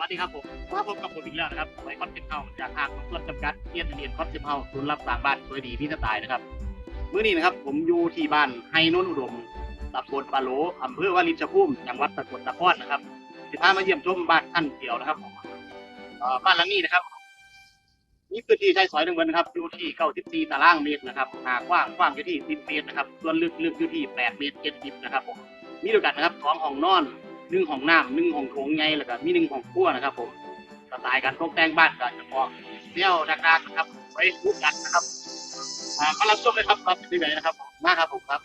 วัสดีครับผมมาพบกับผมอีกแล้วนะครับไว้คอนเทนต์เฮาจากทางของส่วนจำกัดเทียนเรียนคอนเทนต์เฮาศูนย์รับสร้างบ้านสวยดีพี่สไตล์นะครับมื้อนี้นะครับผมอยู่ที่บ้านไฮโนนอุดมตำบลปาโลอำเภอวารินชภูมิจังหวัดสกลนครนะครับจะพามาเยี่ยมชมบ้านท่านเดียวนะครับเอ่อบ้านหลังนี้นะครับนี่พื้นที่ใช้สอยหนึ่งวันนะครับอยู่ที่94ตารางเมตรนะครับหากว้างกว้างอยู่ที่10เมตรนะครับส่วนลึกลึกอยู่ที่8เมตร70นะครับผมมีด้วยกันนะครับสองห้องนอน หนึ่งของน้ำหนึ่งของโถงไงแล้วก็มีหนึ่งของครัวนะครับ ผมสไตล์การตกแต่งบ้านก็จะพอเที่ยวดักๆนะครับไว้พูดกันนะครับอ่ามารับชมเลยครับรับที่ไหนนะครับมาครับผมครับ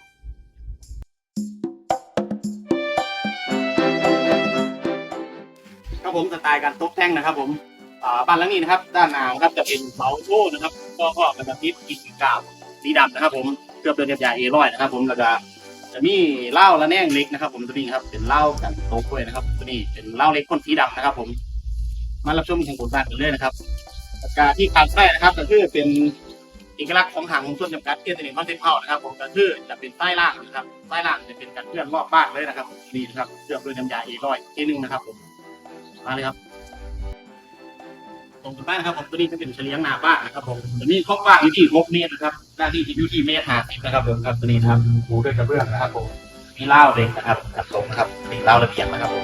ครับผมสไตล์การตกแต่งนะครับ ผมอ่าบ้านหลังนี้นะครับ ด้านหน้านะครับจะเป็นเสาโชว์นะครับก็ก็กระติบกิจกาวสีดำนะครับ ผมเกือบเดินยาเอร้อยนะครับ ผมแล้วก็ จะมีเหล้าและแนงเล็กนะครับ ผมตัวนี้ครับเป็นเหล้ากันโต๊ะด้วยนะครับ ตัวนี้เป็นเหล้าเล็กคนสีดำนะครับ ผม มารับชมของผลบ้านกันเลยนะครับปากกาที่ขาดไม่ได้นะครับก็คือเป็นเอกลักษณ์ของหางของส่วนจำกัดเทียนตัวนี้คอนเทนเผานะครับ ผมก็คือจะเป็นใต้ล่างนะครับใต้ล่างจะเป็นการเคลื่อนรอบบ้านเลยนะครับนี่นะครับเคลือบด้วยน้ำยาเอร้อยทีหนึงนะครับ ผมมาเลยครับ ตรงกันบ้านนะครับผมตัวนี้จะเป็นเฉลียงหน้าบ้านนะครับผมตัวนี้ข้องว่างอยู่ที่6เมตรนะครับด้านที่อยู่ที่เมตรห้าสิบนะครับผมครับตัวนี้นะครับปูด้วยกระเบื้องนะครับผมมีเหล้าเล็กนะครับกับตรงนะครับมีเหล้าระเบียงนะครับผม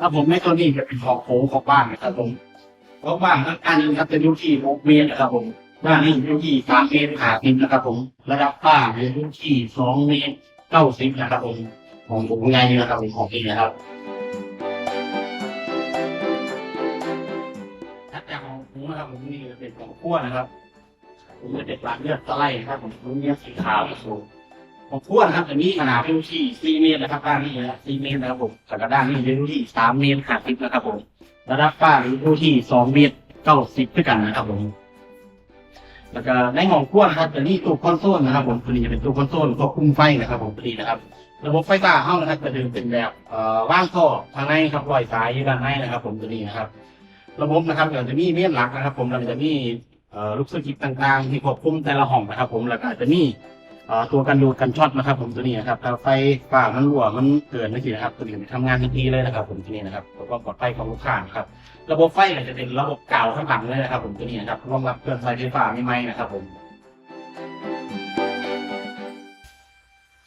ครับผมในตัวนี้จะเป็นของโค้งของบ้านนะครับผมของบ้านอันนี้ครับจะอยู่ที่6เมตรนะครับผมด้านนี้อยู่ที่3เมตรห้าสิบนะครับผม ระดับฝ้าอยู่ที่2เมตรเก้าสิบนะครับผม ของผมง่ายนี่นะครับเป็นของเองนะครับถ้าจากของผมนะครับผมนี่เป็นของขั้วนะครับผมจะเป็นปลาเลือดสไลด์นะครับผมผมเลือสีขาวสูงของขั้วนะครับจะมีขนาดเป็นที่4เมตรนะครับด้านนี้นะ4เมตรนะครับผมแต่ก็ด้านนี้เป็นที่3เมตร50นะครับผมระดับฝ้าอยู่ที่2เมตร90ด้วยกันนะครับผม แล้วก็ในห้องขั้วนะครับจะมีตู้คอนโซลนะครับ ผมตัวนี้จะเป็นตู้คอนโซลควบคุมไฟนะครับ ผมตัวนี้นะครับ ระบบไฟฟ้าเฮ้านะครับจะดึงเป็นแบบเอ่อว่างท่อทางในครับลอยสายอยู่ด้านในนะครับ ผมตัวนี้นะครับ ระบบนะครับเดี๋ยวจะมีเมียนหลักนะครับ ผมแล้วก็จะมีเอ่อลูกสกิปต่างๆ ที่ควบคุมแต่ละห้องนะครับ ผมแล้วก็จะมีเอ่อ ตัวกันดูดกันช็อตนะครับ ผมตัวนี้นะครับถ้าไฟฟ้ามันรั่วมันเกิดไม่สินะครับตัวนี้จะทำงานทันทีเลยนะครับผมตัวนี้นะครับแล้วก็ปลอดภัยของลูกค้านะครับระบบไฟเนี่ยจะเป็นระบบเก่าข้างหลังเลยนะครับ ผมตัวนี้นะครับรองรับเครื่องไฟไฟฟ้าไม่ไหมนะครับ ผม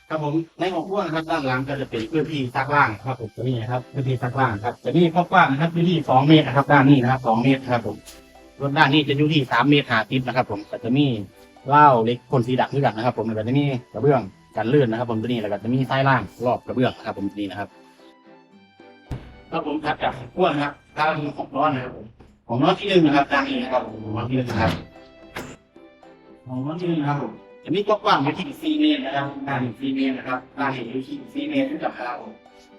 ครับผมในของพ่วกนะครับด้านหลังก็จะเป็นพื้นที่ซักล่างครับผมตัวนี้นะครับพื้นที่ซักล่างครับจะมีกว้างนะครับพื้นที่สองเมตรนะครับด้านนี้นะครับสองเมตรครับผมส่วนด้านนี้จะอยู่ที่สามเมตรหาสิบนะครับ ผมก็จะมี เหล้าเล็กคนสีดักด้วยกันนะครับ ผมแล้วก็จะมีกระเบื้องกันลื่นนะครับ ผมตัวนี้แล้วก็จะมีไส้ล่างรอบกระเบื้องนะครับ ผมตัวนี้นะครับครับผมถัดจากพวกนะครับด้านของร้อนนะครับผมของร้อนที่หนึ่งนะครับด้านนี้นะครับผมของร้อนที่หนึ่งครับของร้อนที่หนึ่งครับผมจะมีกว้างๆอยู่ที่เมตรนะครับด้าน4เมตรนะครับด้านนี้อยู่ที่เมตรด้วยกันนะครับผม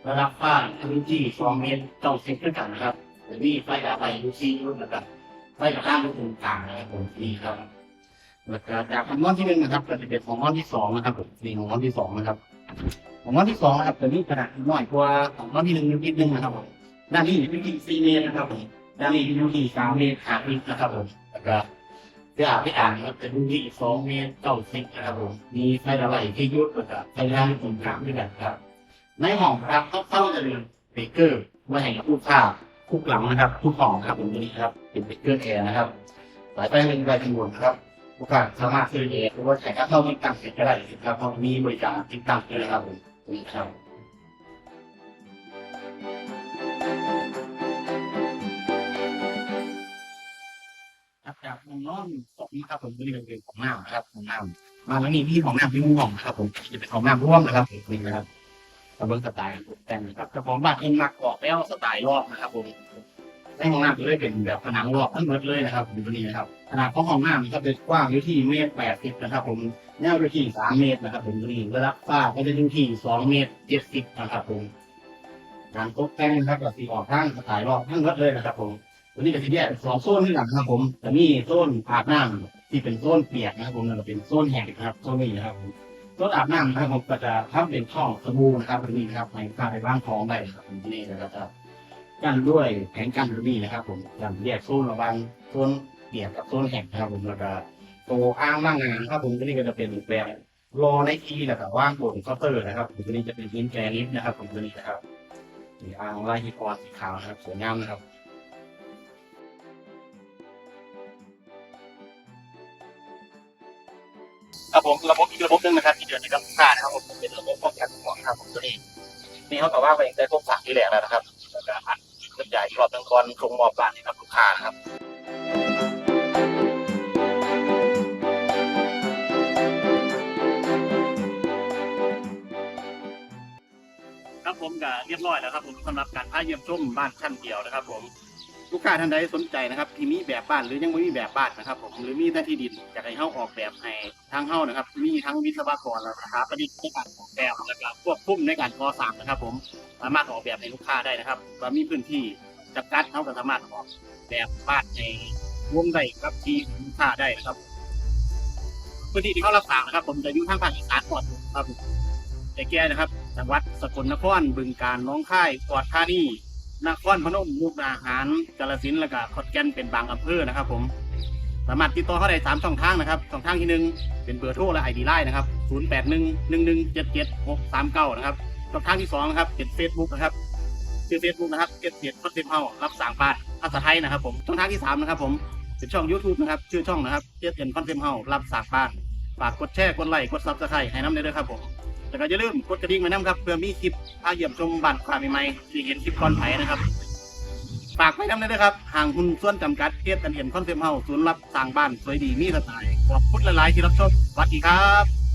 ระดับฟ้าพื้นที่2เมตร90ด้วยกันนะครับจะมีไฟดับไฟอยู่ที่รุ่นนะครับไฟกระด้างอยู่ตรงกลางนะครับผมนี่ครับ จากของน้อนที่หนึ่งนะครับก็จะเป็นของน้อนที่สองนะครับผมนี่ของน้อนที่สองนะครับ ของน้อนที่สองนะครับจะมีขนาดน้อยกว่าของน้อนที่หนึ่งนิดนึงนะครับผมด้านนี้อยู่ที่4เมตรนะครับผมด้านนี้อยู่ที่3เมตร50นะครับผมแล้วก็จะอาพี่อ่านครับจะดูที่สองเมตรเก้าสิบนะครับผมมีไฟอะไรที่ยุดกับไฟล่างตรงกลางด้วยกันครับ ในห้องครับเข้าเข้าจะเป็นเบเกอร์มาให้กับลูกค้าคุกหลังนะครับทุกห้องครับผมตัวนี้ครับเป็นเบเกอร์แอร์นะครับสายไฟเป็นไฟทั้งหมดครับ ลูกค้าสามารถซื้อเองหรือว่าใช้ค่าเข้าติดตั้งเสร็จก็ได้ครับเพราะมีบริการติดตั้งด้วยนะครับผมครับครับจากห้องนอนสองครับผมตัวนี้เป็นของน้ำครับของน้ำมาแล้วนี่พี่ของน้ำพี่ม่วงนะครับผมจะเป็นของน้ำร่วมนะครับนี่นะครับกระเบื้งสไตล์แต่งครับเจ้าของบ้านเองมักออกแล้วสไตล์รอบนะครับผม ในห้องน้ำจะได้เป็นแบบผนังรอบทั้งหมดเลยนะครับอยู่ตัวนี้นะครับขนาดของห้องน้ำก็จะกว้างอยู่ที่เมตรแปดสิบนะครับ ผมยาวอยู่ที่สามเมตรนะครับ ผมตัวนี้ระดับฝ้าก็จะอยู่ที่สองเมตรเจ็ดสิบนะครับ ผมการตกแต่งนะครับกับสีออกทั้งสไตล์รอบทั้งหมดเลยนะครับ ผมวันนี้ก็จะแยกเป็นสองโซนด้วยกันนะครับ ผมจะมีโซนอาบน้ำที่เป็นโซนเปียกนะครับ ผมแล้วก็เป็นโซนแห้งนะครับโซนนี้นะครับผมโซนอาบน้ำนะครับผมก็จะทำเป็นช่องสบู่นะครับตรงนี้นะครับให้พาไปบ้างท้องได้ครับผมที่นี่นะครับ กันด้วยแผงกันตรงนี้นะครับ ผมกันแยกโซนระหว่างโซนเปียกกับโซนแห้งนะครับ ผมแล้วก็ตัวอ่างล่งงานครับผมที่นี่ก็จะเป็นแบบรอในทีแหละครับว่างบนเคาน์เตอร์นะครับผมตัวนี้จะเป็นหินแกรนิตนะครับ ผมตัวนี้นะครับมีอ่างลายหินอ่อนสีขาวนะครับสวยงามนะครับครับผมระบบอีกระบบหนึงนะครับที่เดือนในกับลูกค้านะครับผมเป็นระบบป้องกันห่วงครับผมตัวนี้นี่เขาบอกว่าไปได้พวกฝากที่แหลกแล้วนะครับ จ่ายอีกรอบหนึงก่อนส่งมอบบ้านให้กับลูกค้านะครับครับผมก็เรียบร้อยแล้วครับผมสำหรับการพาเยี่ยมชมบ้านชั้นเดียวนะครับ ผมลูกค้าท่านใดสนใจนะครับที่มีแบบบ้านหรือยังไม่มีแบบบ้านนะครับ ผมหรือมีหน้าที่ดินอยากให้เฮาออกแบบให้ทางเฮานะครับ มีทั้งวิศวกรแล้วนะสถาปนิกในการออกแบบแล้วก็ควบคุมในการก่อสร้างนะครับ ผมสามารถออกแบบให้ลูกค้าได้นะครับว่ามีพื้นที่ จำกัดเฮาก็สามารถออกแบบบ้านในวงได้กับที่ลูกค้าได้นะครับพื้นที่ที่เขารับสางนะครับ ผมจะอยู่ทางภาคอีสานก่อนครับแต่แก่นะครับจังหวัดสกลนครบึงกาฬน้องค่ายปอดธานีนครพนมมุกดาหารกาฬสินธุ์และก็ขอนแก่นเป็นบางอำเภอนะครับ ผม สามารถติดต่อเขาได้สามช่องทางนะครับช่องทางที่หนึ่งเป็นเบอร์โทรและไอดีไลน์นะครับศูนย์แปดหนึ่งหนึ่งหนึ่งเจ็ดเจ็ดหกสามเก้านะครับช่องทางที่สองนะครับเป็นเฟซบุ๊กนะครับ ชื่อเฟซบุ๊กนะครับเจ็ดเจ็ดคอนเทนต์เฮารับสั่งบ้านภาษาไทยนะครับผมช่องทางที่สามนะครับผมเป็นช่อง YouTube นะครับชื่อช่องนะครับเจ็ดเจ็ดคอนเทนต์เฮารับสั่งบ้านฝากกดแชร์กดไลค์กดซับสไครต์ให้น้ำได้ด้วยครับผมแล้วก็อย่าลืมกดกระดิ่งไว้นะครับเพื่อมีคลิปพาเยี่ยมชมบ้านความใหม่ๆที่เห็นคลิปก่อนไผนะครับฝากไว้น้ำเลยนะครับห่างคุณส่วนจำกัดเทียบกันเห็นคอนเซปต์เฮาศูนย์รับสร้างบ้านสวยดีมีสไตล์ขอบคุณหลายๆที่รับชมสวัสดีครับ